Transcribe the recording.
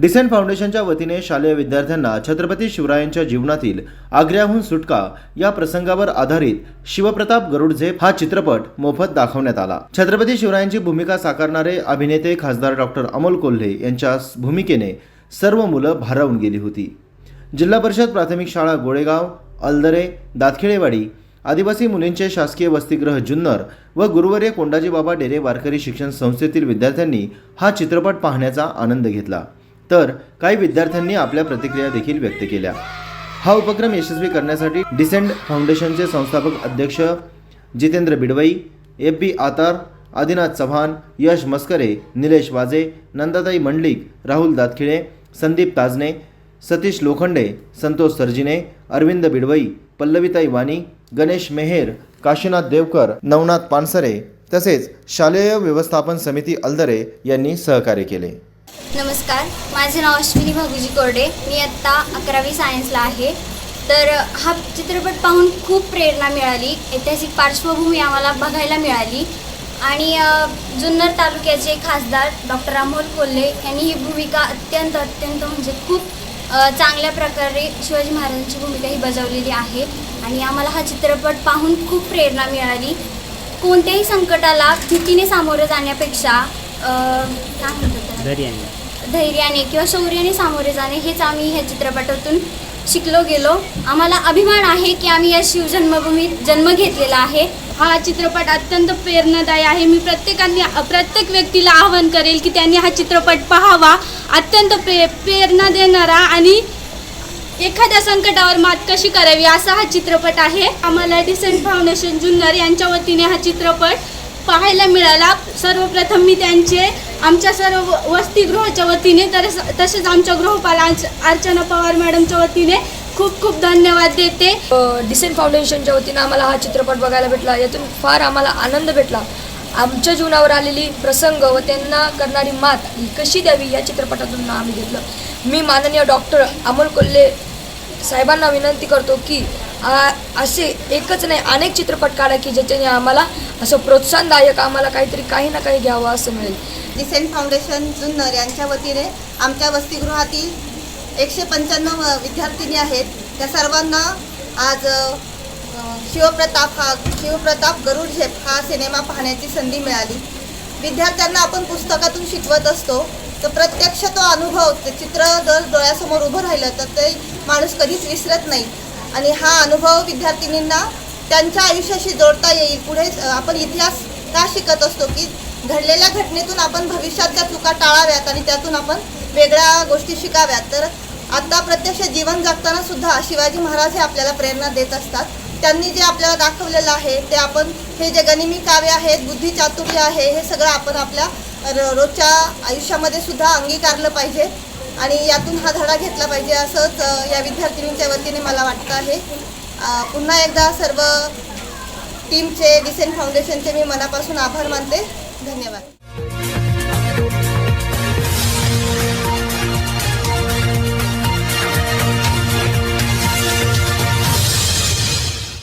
Decent फाउंडेशनच्या वतीने शालेय विद्यार्थ्यांना छत्रपती शिवरायांच्या जीवनातील आग्र्याहून सुटका या प्रसंगावर आधारित शिवप्रताप गरुड झेप हा चित्रपट मोफत दाखवण्यात आला. छत्रपती शिवरायांची भूमिका साकारणारे अभिनेते खासदार डॉक्टर अमोल कोल्हे यांच्या भूमिकेने सर्व मुलं भारावून गेली होती. जिल्हा परिषद प्राथमिक शाळा गोळेगाव अलदरे दातखिळेवाडी आदिवासी मुलींचे शासकीय वसतिगृह जुन्नर व गुरुवर्य कोंडाजी बाबा डेरे वारकरी शिक्षण संस्थेतील विद्यार्थ्यांनी हा चित्रपट पाहण्याचा आनंद घेतला. तर काही विद्यार्थ्यांनी आपल्या प्रतिक्रिया देखील व्यक्त केल्या. हा उपक्रम यशस्वी करण्यासाठी डिसेंट फाउंडेशनचे संस्थापक अध्यक्ष जितेंद्र बिडवई एफ बी आतार आदिनाथ चव्हाण यश मस्करे निलेश वाजे नंदाताई मंडलिक राहुल दातखिळे संदीप ताजने सतीश लोखंडे संतोष सर्जिने अरविंद बिडवई पल्लवीताई वाणी गणेश मेहेर काशीनाथ देवकर नवनाथ पानसरे तसेच शालेय व्यवस्थापन समिती अल्दरे यांनी सहकार्य केले. नमस्कार माझे नाव अश्विनी भागुजी कोरडे. मी आत्ता अकरावी सायन्सला आहे. तर हा चित्रपट पाहून खूप प्रेरणा मिळाली. ऐतिहासिक पार्श्वभूमी आम्हाला बघायला मिळाली. आणि जुन्नर तालुक्याचे खासदार डॉक्टर अमोल कोल्हे यांनी ही भूमिका अत्यंत अत्यंत म्हणजे खूप चांगल्या प्रकारे शिवाजी महाराजांची भूमिका ही बजावलेली आहे. आणि आम्हाला हा चित्रपट पाहून खूप प्रेरणा मिळाली. कोणत्याही संकटाला भीतीने सामोरं जाण्यापेक्षा काय म्हणतात धैर्याने किंवा शौर्याने सामोरे जाणे हेच आम्ही ह्या चित्रपटातून शिकलो गेलो. आम्हाला अभिमान आहे की आम्ही या शिवजन्मभूमीत जन्म घेतलेला आहे. हा चित्रपट अत्यंत प्रेरणादायी आहे. मी प्रत्येकाने प्रत्येक व्यक्तीला आवाहन करेल की त्यांनी हा चित्रपट पाहावा. अत्यंत प्रे प्रेरणा देणारा आणि एखाद्या संकटावर मात कशी करावी असा हा चित्रपट आहे. आम्हाला डिसेंट फाउंडेशन जुन्नर यांच्या वतीने हा चित्रपट पाहायला मिळाला. सर्वप्रथम मी त्यांचे आमच्या सर्व वसतिगृहाच्या वतीने तर तसेच आमच्या गृहपाल अर्चना पवार मॅडमच्या वतीने खूप खूप धन्यवाद देते. डिसेंट फाउंडेशनच्या वतीनं आम्हाला हा चित्रपट बघायला भेटला. यातून फार आम्हाला आनंद भेटला. आमच्या जीवनावर आलेली प्रसंग व त्यांना करणारी मात कशी द्यावी या चित्रपटातून आम्ही घेतलं. मी माननीय डॉक्टर अमोल कोल्हे साहेबांना विनंती करतो की असे एकच नाही अनेक चित्रपट काढा की ज्याच्याने आम्हाला असं प्रोत्साहनदायक आम्हाला काहीतरी काही ना काही घ्यावं असं मिळेल. डिसेंट फाउंडेशन जुन्नर यांच्या वतीने आमच्या वसतिगृहातील एकशे पंच्याण्णव विद्यार्थिनी आहेत. त्या सर्वांना आज शिवप्रताप हा शिवप्रताप गरुड झेप हा सिनेमा पाहण्याची संधी मिळाली. विद्यार्थ्यांना आपण पुस्तकातून शिकवत असतो तर प्रत्यक्ष तो अनुभव ते चित्र जर डोळ्यासमोर उभं राहिलं तर ते माणूस कधीच विसरत नाही. आणि हा अनुभव विद्यार्थिनींना त्यांच्या आयुष्याशी जोडता येईल. पुढे आपण इतिहास का शिकत असतो की घडलेल्या घटनेतून आपण भविष्यातल्या चुका टाळाव्यात आणि त्यातून आपण वेगळ्या गोष्टी शिकाव्यात. तर आता प्रत्यक्ष जीवन जगताना सुद्धा शिवाजी महाराज हे आपल्याला प्रेरणा देत असतात. त्यांनी जे आपल्याला दाखवलेलं आहे ते आपण हे जे गनिमी काव्य आहेत बुद्धी चातुर्य आहे हे सगळं आपण आपल्या र- रोजच्या आयुष्यामध्ये सुद्धा अंगीकारलं पाहिजे. आणि यातून हा धडा घेतला पाहिजे असंच या विद्यार्थिनींच्या वतीने मला वाटतं आहे. पुन्हा एकदा सर्व टीमचे डिसेंट फाउंडेशनचे मी मनापासून आभार मानते. धन्यवाद.